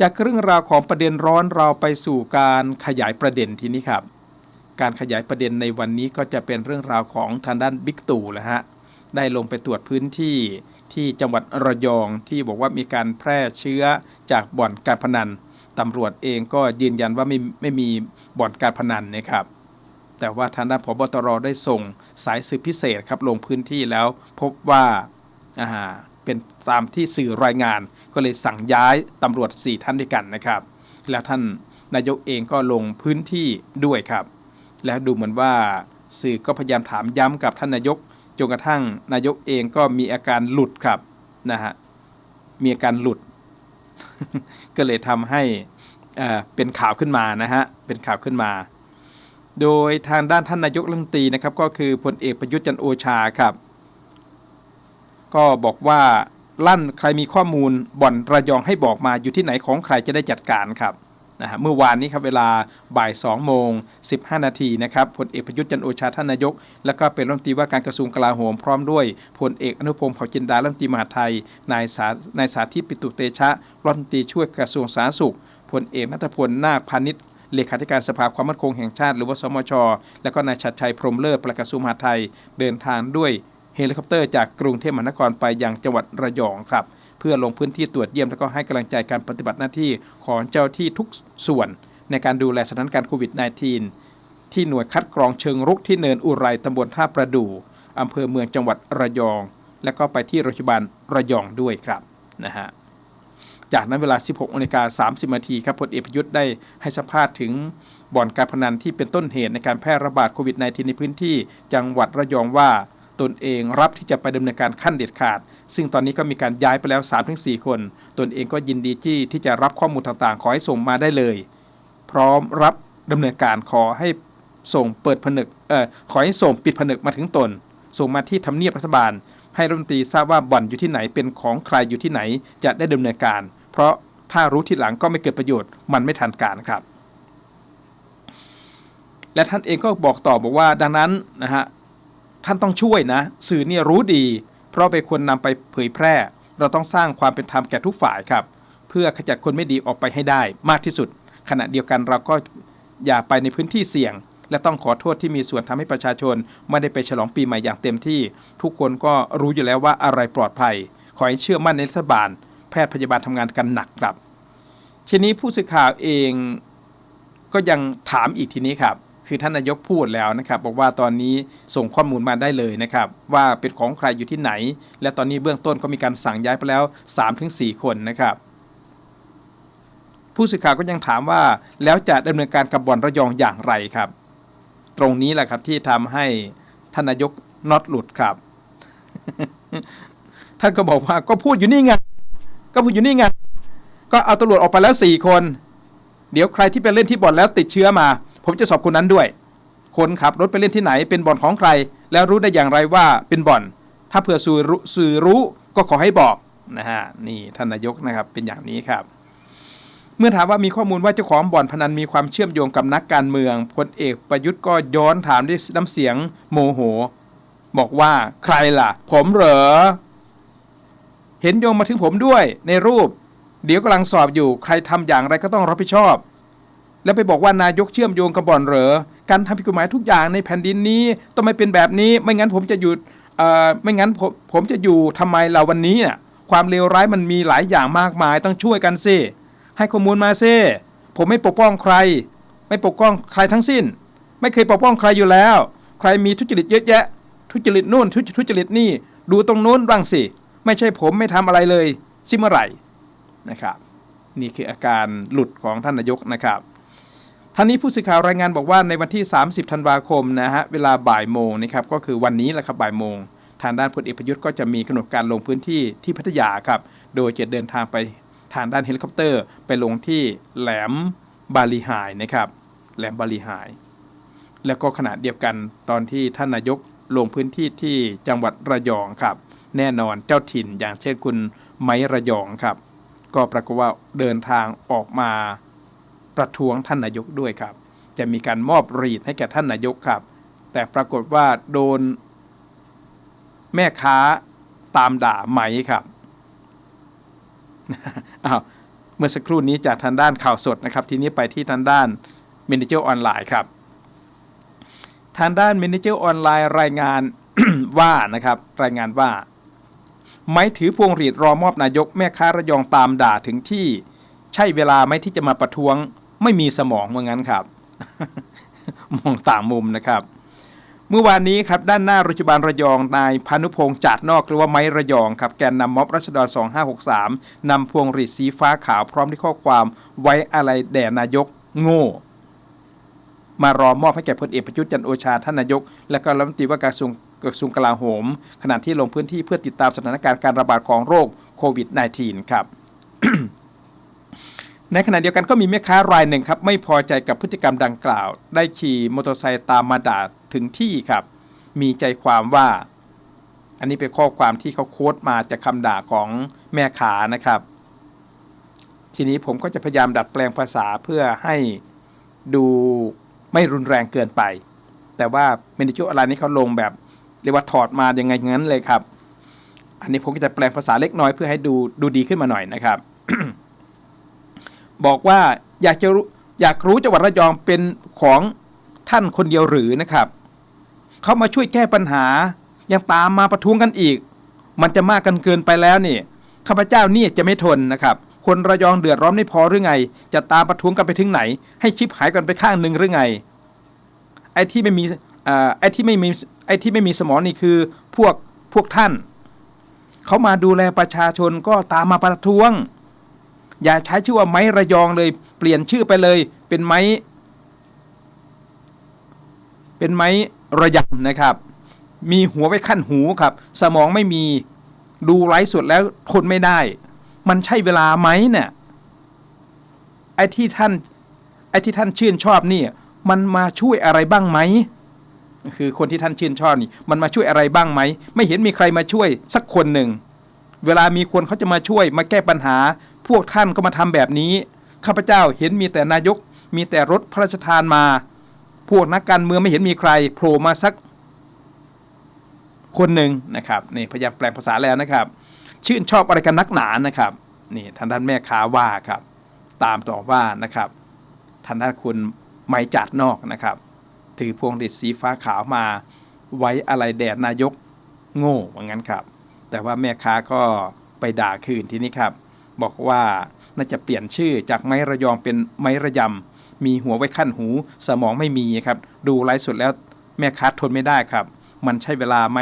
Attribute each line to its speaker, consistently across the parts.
Speaker 1: จากเรื่องราวของประเด็นร้อนเราไปสู่การขยายประเด็นทีนี้ครับ การขยายประเด็นในวันนี้ก็จะเป็นเรื่องราวของทางด้านบิ๊กตู่แหละฮะได้ลงไปตรวจพื้นที่ที่จังหวัดระยองที่บอกว่ามีการแพร่เชื้อจากบ่อนการพนันตำรวจเองก็ยืนยันว่าไม่ไม่มีบ่อนการพนันนะครับ แต่ว่าทางด้านพบตรได้ส่งสายสืบพิเศษครับลงพื้นที่แล้วพบว่าอ่าเป็นตามที่สื่อรายงาน ก็เลยสั่งย้ายตำรวจ 4 ท่านด้วยกันนะครับ แล้วท่านนายกเองก็ลงพื้นที่ด้วยครับ แล้วดูเหมือนว่าสื่อก็พยายามถามย้ำกับท่านนายกจนกระทั่งนายกเองก็มีอาการหลุดครับนะฮะมีอาการหลุด ก็เลยทำให้เอ่อเป็นข่าวขึ้นมานะฮะเป็นข่าวขึ้นมา โดยทางด้านท่านนายกรัฐมนตรีนะครับ ก็คือพลเอกประยุทธ์จันโอชาครับ ก็บอกว่า ลั่นใครมีข้อมูลบ่อนระยองให้บอกมาอยู่ที่ไหนของใครจะได้จัดการครับนะฮะเมื่อวานนี้ครับเวลาบ่าย2โมง15 นาทีนะครับพลเอกประยุทธ์จันโอชาท่านนายก แล้วก็เป็นรัฐมนตรีว่าการกระทรวงกลาโหมพร้อมด้วยพลเอกอนุพงศ์เผ่าจินดารัฐมนตรีมหาไทยนายสานายสาธิตปิตุเตชะรัฐมนตรีช่วยกระทรวงสาธารณสุขพลเอกนัทพลนาคพาณิชย์เลขาธิการสภาความมั่นคงแห่งชาติ หรือว่าสมช และก็นายชัดชัยพรมเลิศปลัดกระทรวงมหาไทยเดินทางด้วย เฮลิคอปเตอร์จากกรุงเทพมหานครไปยังจังหวัดระยองครับ เพื่อลงพื้นที่ตรวจเยี่ยมและก็ให้กำลังใจการปฏิบัติหน้าที่ของเจ้าที่ทุกส่วน ในการดูแลสถานการณ์โควิด -19 ที่หน่วยคัดกรองเชิงรุกที่เนินอุไรตำบลท่าประดู่อำเภอเมืองจังหวัดระยอง และก็ไปที่โรงพยาบาลระยองด้วยครับนะฮะจากนั้นเวลา 16นาฬิกา30นาทีครับพลเอกประยุทธ์ได้ให้สัมภาษณ์ถึงบ่อนการพนันที่เป็นต้นเหตุในการแพร่ระบาดโควิด -19 ในพื้นที่จังหวัดระยองว่า ตนเองรับที่จะไปดำเนินการขั้นเด็ดขาด ซึ่งตอนนี้ก็มีการย้ายไปแล้ว 3-4 คน ตนเองก็ยินดีที่ที่จะรับข้อมูลต่างๆ ขอให้ส่งมาได้เลย พร้อมรับดำเนินการขอให้ส่งเปิดผนึกเอ่อขอให้ส่งปิดผนึกมาถึงตน ส่งมาที่ทำเนียบรัฐบาล ให้รัฐมนตรีทราบว่าบ่อนอยู่ที่ไหนเป็นของใครอยู่ที่ไหนจะได้ดำเนินการ เพราะถ้ารู้ทีหลังก็ไม่เกิดประโยชน์มันไม่ทันการครับและท่านเองก็บอกต่อบอกว่าดังนั้นนะฮะ ท่านต้องช่วยนะ สื่อเนี่ยรู้ดี เพราะไปควรนำไปเผยแพร่ เราต้องสร้างความเป็นธรรมแก่ทุกฝ่ายครับ เพื่อขจัดคนไม่ดีออกไปให้ได้มากที่สุด ขณะเดียวกันเราก็อย่าไปในพื้นที่เสี่ยง และต้องขอโทษที่มีส่วนทำให้ประชาชน ไม่ได้ไปฉลองปีใหม่อย่างเต็มที่ ทุกคนก็รู้อยู่แล้วว่าอะไรปลอดภัย ขอให้เชื่อมั่นในรัฐบาล แพทย์พยาบาลทำงานกันหนักครับ ทีนี้ผู้สื่อข่าวเองก็ยังถามอีกทีนี้ครับ คือท่านนายกพูดแล้วนะครับ บอกว่าตอนนี้ส่งข้อมูลมาได้เลยนะครับ ว่าเป็นของใครอยู่ที่ไหน และตอนนี้เบื้องต้นก็มีการสั่งย้ายไปแล้ว 3-4 คนนะครับ ผู้สื่อข่าวก็ยังถามว่าแล้วจะดำเนินการกับบ่อนระยองอย่างไรครับ ตรงนี้แหละครับที่ทำให้ท่านนายกน็อตหลุดครับ ท่านก็บอกว่าก็พูดอยู่นี่ไงก็พูดอยู่นี่ไงก็เอาตำรวจออกไปแล้ว4คน เดี๋ยวใครที่ไปเล่นที่บ่อนแล้วติดเชื้อมา ผมจะสอบคนนั้นด้วย คนขับรถไปเล่นที่ไหนเป็นบ่อนของใคร แล้วรู้ได้อย่างไรว่าเป็นบ่อน ถ้าเผื่อสื่อรู้สื่อรู้ก็ขอให้บอกนะฮะนี่ท่านนายกนะครับเป็นอย่างนี้ครับ เมื่อถามว่ามีข้อมูลว่าเจ้าของบ่อนพนันมีความเชื่อมโยงกับนักการเมืองพลเอกประยุทธ์ก็ย้อนถามด้วยน้ำเสียงโมโห บอกว่าใครล่ะ ผมเหรอเห็นโยงมาถึงผมด้วยในรูป เดี๋ยวกำลังสอบอยู่ใครทำอย่างไรก็ต้องรับผิดชอบ แล้วไปบอกว่านายกเชื่อมโยงกับบ่อนเหรอการทำผิดกฎหมายทุกอย่างในแผ่นดินนี้ต้องไม่เป็นแบบนี้ ไม่งั้นผมจะหยุดไม่งั้นผมผมจะอยู่ทำไมเราวันนี้น่ะความเลวร้ายมันมีหลายอย่างมากมาย ต้องช่วยกันซิให้ข้อมูลมาซิผมไม่ปกป้องใคร ไม่ปกป้องใครทั้งสิ้น ไม่เคยปกป้องใครอยู่แล้ว ใครมีทุจริตเยอะแยะ ทุจริตนู่นทุจทุจริตนี่ ดูตรงนู้นบ้างสิ ไม่ใช่ผมไม่ทำอะไรเลยซิเมื่อไหร่นะครับ นี่คืออาการหลุดของท่านนายกนะครับ ท่านนี้ผู้สื่อข่าวรายงานบอกว่าในวันที่ 30 ธันวาคมนะฮะเวลาบ่ายโมงนะครับก็คือวันนี้แหละครับบ่ายโมง ทางด้านพลเอกประยุทธ์ก็จะมีกำหนดการลงพื้นที่ที่พัทยาครับโดยจะเดินทางไปทางด้านเฮลิคอปเตอร์ ไปลงที่แหลมบาลีไฮนะครับแหลมบาลีไฮแล้วก็ขณะเดียวกันตอนที่ท่านนายกลงพื้นที่ที่จังหวัดระยองครับ แน่นอนเจ้าถิ่นอย่างเช่นคุณไม้ระยองครับ ก็ปรากฏว่าเดินทางออกมา ประท้วงท่านนายกด้วยครับ จะมีการมอบรีดให้แก่ท่านนายกครับ แต่ปรากฏว่าโดน แม่ค้าตามด่าไหมครับอ้าวเมื่อสักครู่นี้จากทางด้านข่าวสดนะครับ ทีนี้ไปที่ทางด้าน m a n a g e r ออนไลน์ครับ ทางด้าน m a n a g e r ออนไลน์รายงานว่านะครับรายงานว่า ไม้ถือพวงหรีดรอมอบนายกแม่ค้าระยองตามด่าถึงที่ ใช่เวลาไหมที่จะมาประท้วง ไม่มีสมองว่างั้นครับ มองต่างมุมนะครับ เมื่อวานนี้ครับด้านหน้าโรงพยาบาลระยองนายพานุพงษ์จาดนอกหรือว่าไม้ระยองครับแกนนำม็อบรัชดร2563นำพวงหรีดสีฟ้าขาวพร้อมด้วยข้อความไว้อะไรแด่นายกโง่มารอมอบให้แก่พลเอกประยุทธ์จันโอชาท่านนายก และก็รัฐมนตรีว่าการกระทรวงกระทรวงกลาโหม ขณะที่ลงพื้นที่เพื่อติดตามสถานการณ์การระบาดของโรคโควิด -19 ครับ ในขณะเดียวกันก็มีแม่ค้ารายหนึ่งครับไม่พอใจกับพฤติกรรมดังกล่าว ได้ขี่มอเตอร์ไซค์ตามมาด่าถึงที่ครับ มีใจความว่า อันนี้เป็นข้อความที่เขาโค้ดมาจากคำด่าของแม่ขานะครับ ทีนี้ผมก็จะพยายามดัดแปลงภาษาเพื่อให้ดูไม่รุนแรงเกินไป แต่ว่าเมนิจูอะไรนี้เขาลงแบบเรียกว่าถอดมาอยังไงงั้นเลยครับ อันนี้ผมก็จะแปลงภาษาเล็กน้อยเพื่อให้ดูดูดีขึ้นมาหน่อยนะครับ บอกว่าอยากจะรู้อยากรู้จังหวัดระยองเป็นของท่านคนเดียวหรือนะครับเขามาช่วยแก้ปัญหายังตามมาประท้วงกันอีก มันจะมากกันเกินไปแล้วนี่ข้าพเจ้านี่จะไม่ทนนะครับคนระยองเดือดร้อนไม่พอหรือไง จะตามประท้วงกันไปถึงไหน ให้ชิปหายกันไปข้างหนึ่งหรือไง ไอ้ที่ไม่มีอไอ้ที่ไม่มีไอ้ที่ไม่มีสมองนี่คือพวกพวกท่านเขามาดูแลประชาชนก็ตามมาประท้วง อย่าใช้ชื่อว่าไม้ระยองเลย เปลี่ยนชื่อไปเลย เป็นไม้ เป็นไม้ระยำนะครับ มีหัวไว้ขั้นหูครับ สมองไม่มีดูไร้สุดแล้วทนไม่ได้ มันใช่เวลาไหมเนี่ยไอ้ที่ท่านไอ้ที่ท่านชื่นชอบนี่มันมาช่วยอะไรบ้างไหมคือคนที่ท่านชื่นชอบนี่ มันมาช่วยอะไรบ้างไหม ไม่เห็นมีใครมาช่วยสักคนหนึ่ง เวลามีคนเขาจะมาช่วยมาแก้ปัญหา พวกท่านก็มาทำแบบนี้ ข้าพเจ้าเห็นมีแต่นายก มีแต่รถพระราชทานมา พวกนักการเมืองไม่เห็นมีใครโผล่มาสัก คนหนึ่งนะครับนี่พยายามแปลงภาษาแล้วนะครับ ชื่นชอบอะไรกันนักหนานะครับนี่ทางด้านแม่ค้าว่าครับ ตามต่อว่านะครับทางด้านคุณไม้จัดนอกนะครับ ถือพวงหรีดสีฟ้าขาวมา ไว้อะไรแดดนายกโง่ว่างั้นครับ แต่ว่าแม่ค้าก็ไปด่าคืนที่นี้ครับ บอกว่าน่าจะเปลี่ยนชื่อจากไม้ระยองเป็นไม้ระยำ มีหัวไว้ขั้นหู สมองไม่มีครับ ดูไลฟ์สดแล้วแม่ค้าทนไม่ได้ครับ มันใช่เวลาไหม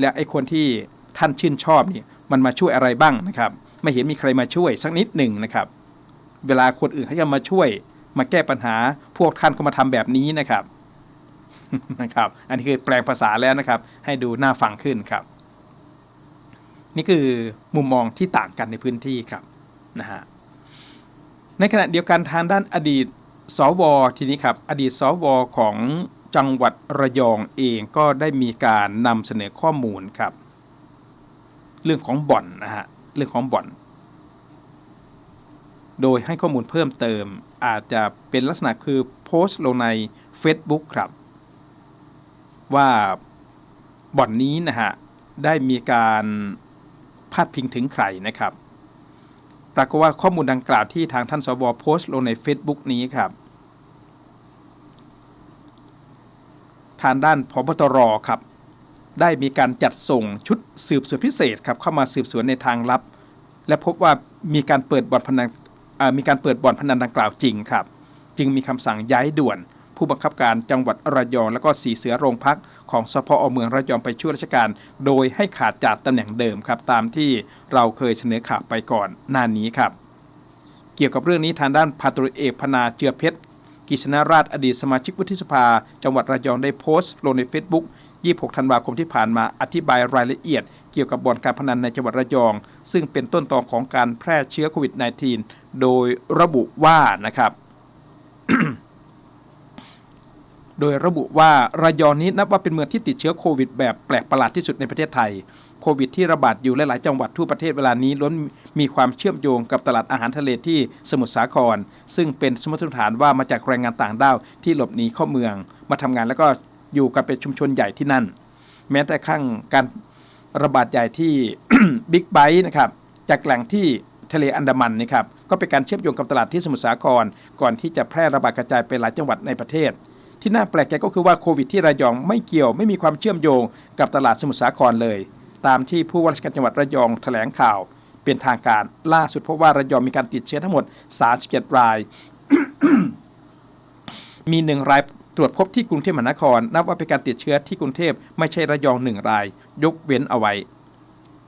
Speaker 1: และไอ้คนที่ท่านชื่นชอบนี่มันมาช่วยอะไรบ้างนะครับ ไม่เห็นมีใครมาช่วยสักนิดหนึ่งนะครับ เวลาคนอื่นเขาจะมาช่วย มาแก้ปัญหาพวกท่านก็มาทำแบบนี้นะครับนะครับ อันนี้คือแปลงภาษาแล้วนะครับ ให้ดูน่าฟังขึ้นครับ นี่คือมุมมองที่ต่างกันในพื้นที่ครับนะฮะในขณะเดียวกันทางด้านอดีตสวทีนี้ครับอดีตสวของจังหวัดระยองเองก็ได้มีการนำเสนอข้อมูลครับ เรื่องของบ่อนนะฮะเรื่องของบ่อน โดยให้ข้อมูลเพิ่มเติมอาจจะเป็นลักษณะคือโพสต์ลงใน Facebook ครับ ว่าบ่อนนี้นะฮะได้มีการ พาดพิงถึงใครนะครับปรากฏว่าข้อมูลดังกล่าวที่ทางท่านสวโพสต์ลงใน Facebook นี้ครับ ทางด้านพบตรครับ ได้มีการจัดส่งชุดสืบสวนพิเศษครับเข้ามาสืบสวนในทางลับ และพบว่ามีการเปิดบ่อนพนันมีการเปิดบ่อนพนันดังกล่าวจริงครับ จึงมีคำสั่งย้ายด่วน ผู้บังคับการจังหวัดระยอง และก็สีเสือโรงพักของสพอเมืองระยองไปช่วยราชการ โดยให้ขาดจากตำแหน่งเดิมครับตามที่เราเคยเสนอข่าวไปก่อนหน้านี้ครับ เกี่ยวกับเรื่องนี้ทางด้านพันตรเอกพนาเจือเพชรกิษณราชอดีตสมาชิกวุฒิสภา จังหวัดระยองได้โพสต์ลงใน Facebook 26 ธันวาคมที่ผ่านมาอธิบายรายละเอียด เกี่ยวกับบ่อนการพนันในจังหวัดระยอง ซึ่งเป็นต้นตอของการแพร่เชื้อโควิด -19 โดยระบุว่านะครับ โดยระบุว่าระยองนี้นับว่าเป็นเมืองที่ติดเชื้อโควิดแบบแปลกประหลาดที่สุดในประเทศไทย โควิดที่ระบาดอยู่หลาย ๆ จังหวัดทั่วประเทศเวลานี้ล้นมีความเชื่อมโยงกับตลาดอาหารทะเลที่สมุทรสาคร ซึ่งเป็นสมมติฐานว่ามาจากแรงงานต่างด้าวที่หลบหนีเข้าเมือง มาทำงานแล้วก็อยู่กันเป็นชุมชนใหญ่ที่นั่น แม้แต่ข้างการระบาดใหญ่ที่บิ๊กไบค์นะครับจากแหล่งที่ทะเลอันดามันนะครับก็เป็นการเชื่อมโยงกับตลาดที่สมุทรสาคร ก่อนที่จะแพร่ระบาดกระจายไปหลายจังหวัดในประเทศ ที่น่าแปลกใจก็คือว่าโควิดที่ระยองไม่เกี่ยวไม่มีความเชื่อมโยงกับตลาดสมุทรสาครเลย ตามที่ผู้ว่าราชการจังหวัดระยองแถลงข่าว เป็นทางการล่าสุดพบว่าระยองมีการติดเชื้อทั้งหมด 37 ราย มีหนึ่งรายตรวจพบที่กรุงเทพมหานคร นับว่าเป็นการติดเชื้อที่กรุงเทพไม่ใช่ระยองหนึ่งราย ยกเว้นเอาไว้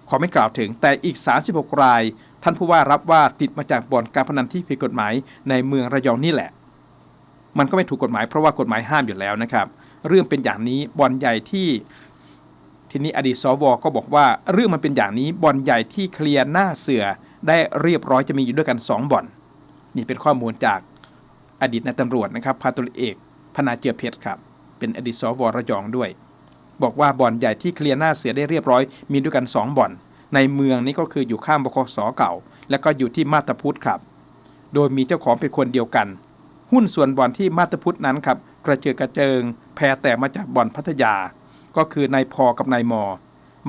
Speaker 1: ขอไม่กล่าวถึงแต่อีก 36 ราย ท่านผู้ว่ารับว่าติดมาจากบ่อนการพนันที่ผิดกฎหมายในเมืองระยองนี่แหละ มันก็ไม่ถูกกฎหมายเพราะว่ากฎหมายห้ามอยู่แล้วนะครับ เรื่องเป็นอย่างนี้บ่อนใหญ่ที่ทีนี้อดีตสวก็บอกว่าเรื่องมันเป็นอย่างนี้บ่อนใหญ่ที่เคลียร์หน้าเสือได้เรียบร้อยจะมีอยู่ด้วยกัน 2บ่อน นี่เป็นข้อมูลจากอดีตนายตำรวจนะครับพันตุลเอก พนาเจือเพชรครับ เป็นอดีตสวระยองด้วย บอกว่าบ่อนใหญ่ที่เคลียร์หน้าเสือได้เรียบร้อย มีด้วยกัน 2บ่อน ในเมืองนี้ก็คืออยู่ข้ามบคสเก่า และก็อยู่ที่มาตาพุทธครับ โดยมีเจ้าของเป็นคนเดียวกัน หุ้นส่วนบ่อนที่มาตพุทธนั้นครับกระเจิดกระเจิง แพรแต่มาจากบ่อนพัทยา ก็คือนายพอกับนายมอ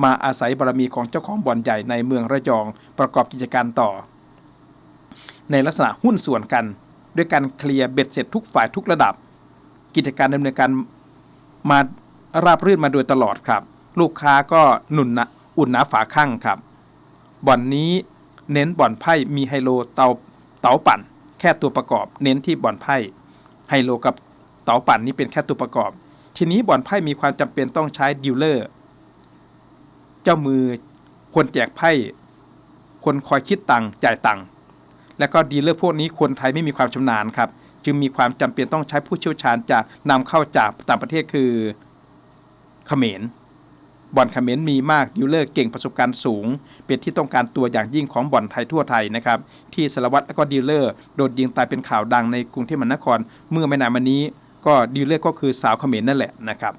Speaker 1: มาอาศัยบารมีของเจ้าของบ่อนใหญ่ในเมืองระยองประกอบกิจการต่อ ในลักษณะหุ้นส่วนกัน ด้วยการเคลียร์เบ็ดเสร็จทุกฝ่ายทุกระดับ กิจการดำเนินการมาราบรื่นมาโดยตลอดครับ ลูกค้าก็หนุนนะอุ่นหนาฝาข้างครับ บ่อนนี้เน้นบ่อนไพ่มีไฮโลเตาเตาปั่น แค่ตัวประกอบ เน้นที่บ่อนไพ่ไฮโลกับเต๋าปั่นนี้เป็นแค่ตัวประกอบ ทีนี้บ่อนไพ่มีความจำเป็นต้องใช้ดิวเลอร์ เจ้ามือคนแจกไพ่คนคอยคิดตังค์จ่ายตังค์และก็ดีลเลอร์พวกนี้คนไทยไม่มีความชำนาญครับ จึงมีความจำเป็นต้องใช้ผู้เชี่ยวชาญจากนำเข้าจากต่างประเทศคือเขมร บ่อนเขมรมีมากดีลเลอร์เก่งประสบการณ์สูง เป็นที่ต้องการตัวอย่างยิ่งของบ่อนไทยทั่วไทยนะครับที่สารวัตรและก็ดีลเลอร์โดนยิงตายเป็นข่าวดังในกรุงเทพมหานคร เมื่อไม่นานมานี้ ก็ดีลเลอร์ก็คือสาวเขมรนั่นแหละนะครับ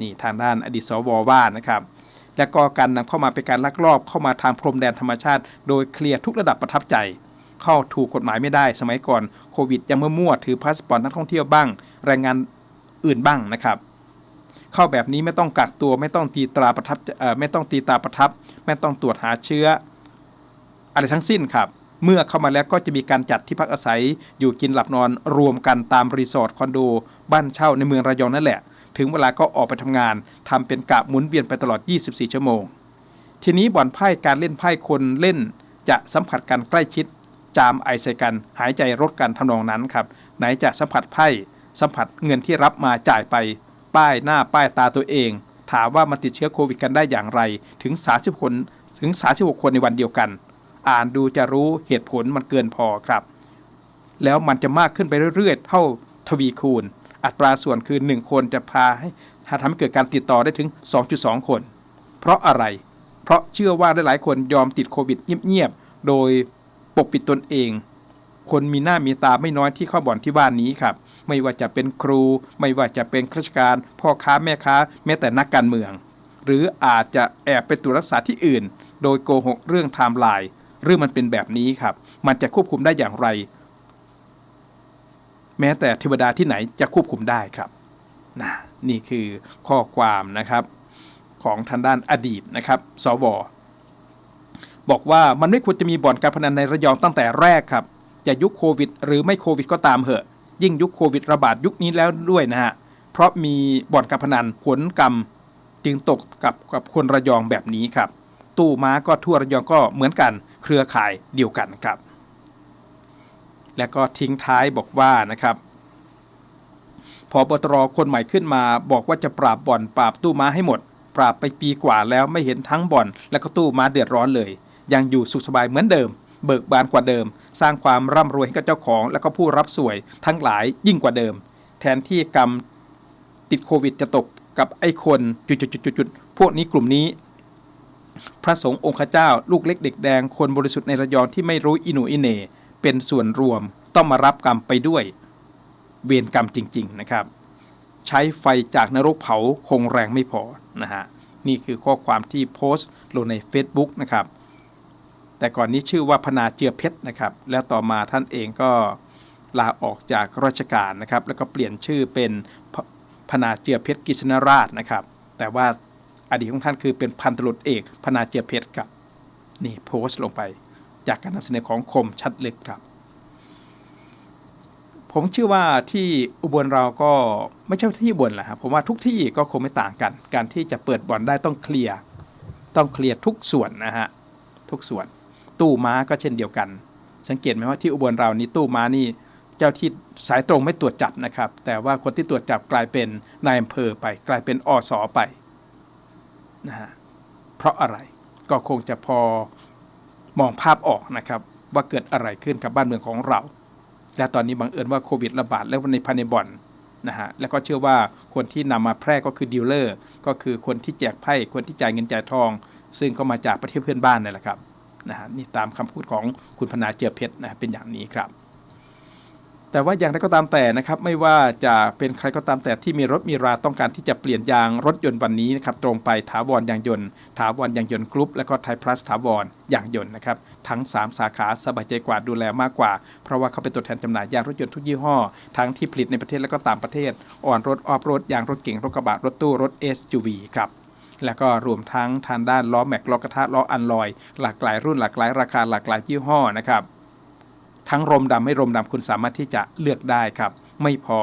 Speaker 1: นี่ทางด้านอดีตสวว่านะครับและก็การนำเข้ามาเป็นการลักลอบเข้ามาทางพรมแดนธรรมชาติ โดยเคลียร์ทุกระดับประทับใจ เข้าถูกกฎหมายไม่ได้สมัยก่อนโควิดยังมั่วๆถือพาสปอร์ตนักท่องเที่ยวบ้างแรงงานอื่นบ้างนะครับ เข้าแบบนี้ไม่ต้องกักตัวไม่ต้องตีตราประทับไม่ต้องตีตราประทับ ไม่ต้องตรวจหาเชื้อ อะไรทั้งสิ้นครับ เมื่อเข้ามาแล้วก็จะมีการจัดที่พักอาศัย อยู่กินหลับนอนรวมกันตามรีสอร์ทคอนโด บ้านเช่าในเมืองระยองนั่นแหละ ถึงเวลาก็ออกไปทำงานทำเป็นกะหมุนเวียนไปตลอด 24 ชั่วโมง ทีนี้บ่อนไพ่การเล่นไพ่คนเล่น จะสัมผัสกันใกล้ชิด จามไอใส่กัน หายใจรดกันทำนองนั้นครับ ไหนจะสัมผัสไพ่สัมผัสเงินที่รับมาจ่ายไป ป้ายหน้าป้ายตาตัวเอง ถามว่ามันติดเชื้อโควิดกันได้อย่างไร ถึง 30 คนถึง 36 คนในวันเดียวกัน อ่านดูจะรู้เหตุผลมันเกินพอครับ แล้วมันจะมากขึ้นไปเรื่อยๆ เท่าทวีคูณ อัตราส่วนคือ 1 คนจะพาให้ทำให้เกิดการติดต่อได้ถึง 2.2 คน เพราะอะไร เพราะเชื่อว่าหลายๆ คนยอมติดโควิดเงียบๆ โดยปกปิดตนเอง คนมีหน้ามีตาไม่น้อยที่เข้าบ่อนที่บ้านนี้ครับไม่ว่าจะเป็นครู ไม่ว่าจะเป็นข้าราชการ พ่อค้าแม่ค้า แม้แต่นักการเมือง หรืออาจจะแอบไปตรวจรักษาที่อื่น โดยโกหกเรื่องไทม์ไลน์เรื่องมันเป็นแบบนี้ครับ มันจะควบคุมได้อย่างไร แม้แต่เทวดาที่ไหนจะควบคุมได้ครับนะนี่คือข้อความนะครับของทางด้านอดีตนะครับ สว บอกว่ามันไม่ควรจะมีบ่อนการพนันในระยองตั้งแต่แรกครับ จะยุคโควิด หรือไม่โควิดก็ตามเหอะ ยิ่งยุคโควิดระบาดยุคนี้แล้วด้วยนะฮะ เพราะมีบ่อนการพนันผลกรรม จึงตกกับกับคนระยองแบบนี้ครับ ตู้ม้าก็ทั่วระยองก็เหมือนกันเครือข่ายเดียวกันครับ และก็ทิ้งท้ายบอกว่านะครับพอบตรคนใหม่ขึ้นมาบอกว่าจะปราบบ่อนปราบตู้ม้าให้หมด ปราบไปปีกว่าแล้วไม่เห็นทั้งบ่อน และก็ตู้ม้าเดือดร้อนเลย ยังอยู่สุขสบายเหมือนเดิม เบิกบานกว่าเดิม สร้างความร่ำรวยให้กับเจ้าของ และก็ผู้รับสวยทั้งหลายยิ่งกว่าเดิม แทนที่กรรมติดโควิดจะตกกับไอ้คนจุดๆๆพวกนี้กลุ่มนี้ พระสงฆ์องค์ข้าเจ้า ลูกเล็กเด็กแดงคนบริสุทธิ์ในระยองที่ไม่รู้อินูอิเหนเป็นส่วนรวมต้องมารับกรรมไปด้วย เวรกรรมจริง ๆ นะครับ ใช้ไฟจากนรกเผาคงแรงไม่พอนะฮะนี่คือข้อความที่โพสต์ลงใน Facebook นะครับ แต่ก่อนนี้ชื่อว่าพนาเจือเพชรนะครับ แล้วต่อมาท่านเองก็ลาออกจากราชการนะครับ แล้วก็เปลี่ยนชื่อเป็นพพนาเจือเพชรกิษณราชนะครับ แต่ว่าอดีตของท่านคือเป็นพันตำรวจเอกพนาเจือเพชรครับนี่โพสต์ลงไปจากการนำเสนอของคมชัดลึกครับ ผมเชื่อว่าที่อุบลเราก็ไม่ใช่ที่อุบลแหละครับผมว่าทุกที่ก็คงไม่ต่างกัน การที่จะเปิดบ่อนได้ต้องเคลียร์ต้องเคลียร์ทุกส่วนนะฮะทุกส่วน ตู้ม้าก็เช่นเดียวกัน สังเกตไหมว่าที่อุบลเรานี่ตู้ม้านี่เจ้าที่สายตรงไม่ตรวจจับนะครับ แต่ว่าคนที่ตรวจจับกลายเป็นนายอำเภอไป กลายเป็นอสอไปนะฮะเพราะอะไรก็คงจะพอมองภาพออกนะครับ ว่าเกิดอะไรขึ้นกับบ้านเมืองของเรา และตอนนี้บังเอิญว่าโควิดระบาดแล้วในภายในบ่อนนะฮะแล้วก็เชื่อว่าคนที่นำมาแพร่ก็คือดีลเลอร์ ก็คือคนที่แจกไพ่คนที่จ่ายเงินจ่ายทอง ซึ่งก็มาจากประเทศเพื่อนบ้านนี่แหละครับ นะฮะนี่ตามคำพูดของคุณพนาเจือเพชรนะะเป็นอย่างนี้ครับ แต่ว่าอย่างไรก็ตามแต่นะครับ ไม่ว่าจะเป็นใครก็ตามแต่ที่มีรถมีราต้องการที่จะเปลี่ยนยางรถยนต์วันนี้นะครับตรงไปถาวรยางยนต์ ถาวรยางยนต์กรุ๊ปและก็ไทยพลัสถาวรยางยนต์นะครับทั้ง 3 สาขาสบายใจกว่าดูแลมากกว่า เพราะว่าเขาเป็นตัวแทนจำหน่ายยางรถยนต์ทุกยี่ห้อ ทั้งที่ผลิตในประเทศและก็ต่างประเทศอ่อนรถออฟรถยางรถเก๋งรถกระบะรถตู้รถ SUV ครับ แล้วก็รวมทั้งทางด้านล้อแม็กล้อกระทะล้ออันลอย หลากหลายรุ่นหลากหลายราคาหลากหลายยี่ห้อนะครับทั้งรมดำไม่รมดำคุณสามารถที่จะเลือกได้ครับ ไม่พอ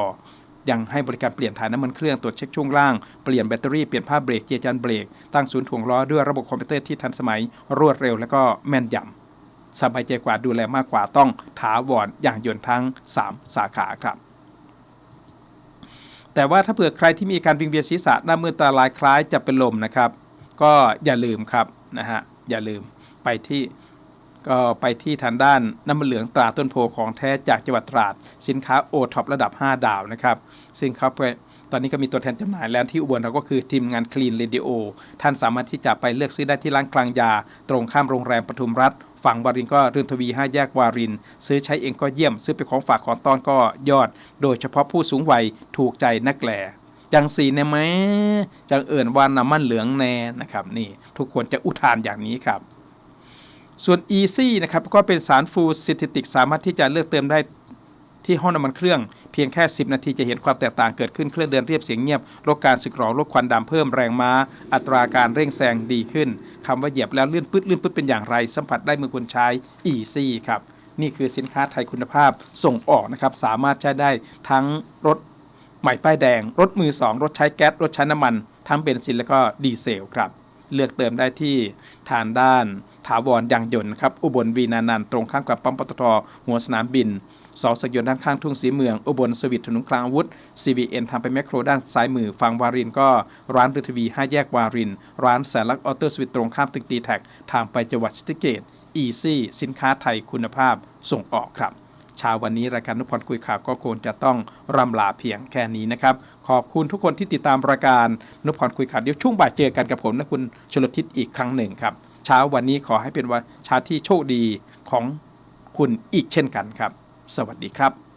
Speaker 1: ยังให้บริการเปลี่ยนถ่ายน้ำมันเครื่องตรวจเช็คช่วงล่าง เปลี่ยนแบตเตอรี่ เปลี่ยนผ้าเบรกเกียจันเบรก ตั้งศูนย์ถ่วงล้อด้วยระบบคอมพิวเตอร์ที่ทันสมัย รวดเร็วและก็แม่นยำสบายใจกว่าดูแลมากกว่าต้องถาวรอย่างยนต์ทั้ง 3 สาขาครับ แต่ว่าถ้าเผื่อใครที่มีการวิงเวียนศีรษะหน้ามืดตาลายคล้ายจะเป็นลมนะครับ ก็อย่าลืมครับนะฮะอย่าลืมไปที่ก็ไปที่ทางด้านน้ำมันเหลืองตราต้นโพของแท้จากจังหวัดตราด สินค้าโอท็อประดับ 5 ดาวนะครับ ซึ่งเขาไปตอนนี้ก็มีตัวแทนจำหน่ายแล้วที่อุบลเราก็คือทีมงาน Clean Radio ท่านสามารถที่จะไปเลือกซื้อได้ที่ร้านกลางยา ตรงข้ามโรงแรมปทุมรัฐ ฝั่งวารินก็รื่นทวี5แยกวาริน ซื้อใช้เองก็เยี่ยม ซื้อไปนของฝากของต้อนก็ยอด โดยเฉพาะผู้สูงวัยถูกใจนักแหล่จังสีแน่ไหมจังเอิญวานน้ำมันเหลืองแน่นะครับนี่ทุกคนจะอุทานอย่างนี้ครับ ส่วน Easy นะครับก็เป็นสารฟูซินเทติกสามารถที่จะเลือกเติมได้ ที่ห้องน้ำมันเครื่องเพียงแค่ 10 นาทีจะเห็นความแตกต่างเกิดขึ้นเครื่องเดินเรียบเสียงเงียบลดการสึกหรอลดควันดำเพิ่มแรงม้า อัตราการเร่งแซงดีขึ้นคำว่าเหยียบแล้วลื่นปื๊ดลื่นปื๊ดเป็นอย่างไร สัมผัสได้เมื่อคุณใช้ Easy ครับนี่คือสินค้าไทยคุณภาพส่งออกนะครับสามารถใช้ได้ทั้งรถใหม่ป้ายแดง รถมือ 2 รถใช้แก๊สรถใช้น้ำมัน ทั้งเบนซินแล้วก็ดีเซลครับ เลือกเติมได้ที่ทางด้านถาวรยางยนต์ครับอุบลวีนานันตรงข้ามกับปั๊มปตทหัวสนามบินสองสกยนด้านข้างทุ่งสีเมือง อุบลสวิตถนนคลางอาวุธ CBN ทางไปแมคโครด้านซ้ายมือฝั่งวารินก็ร้านฤทวี5แยกวาริน ร้านแสนลักษณ์ออโต้สวิตตรงข้ามตึกตีแท็กทางไปจังหวัดศรีสะเกษ Easy สินค้าไทยคุณภาพส่งออกครับเช้าวันนี้รายการนุพรคุยข่าวก็คงจะต้องรำลาเพียงแค่นี้นะครับ ขอบคุณทุกคนที่ติดตามรายการนุพรคุยข่าวเดี๋ยวช่วงบ่ายเจอกันกับผมและคุณชลทิศอีกครั้งหนึ่งครับ เช้าวันนี้ขอให้เป็นวันเช้าที่โชคดีของคุณอีกเช่นกันครับ สวัสดีครับ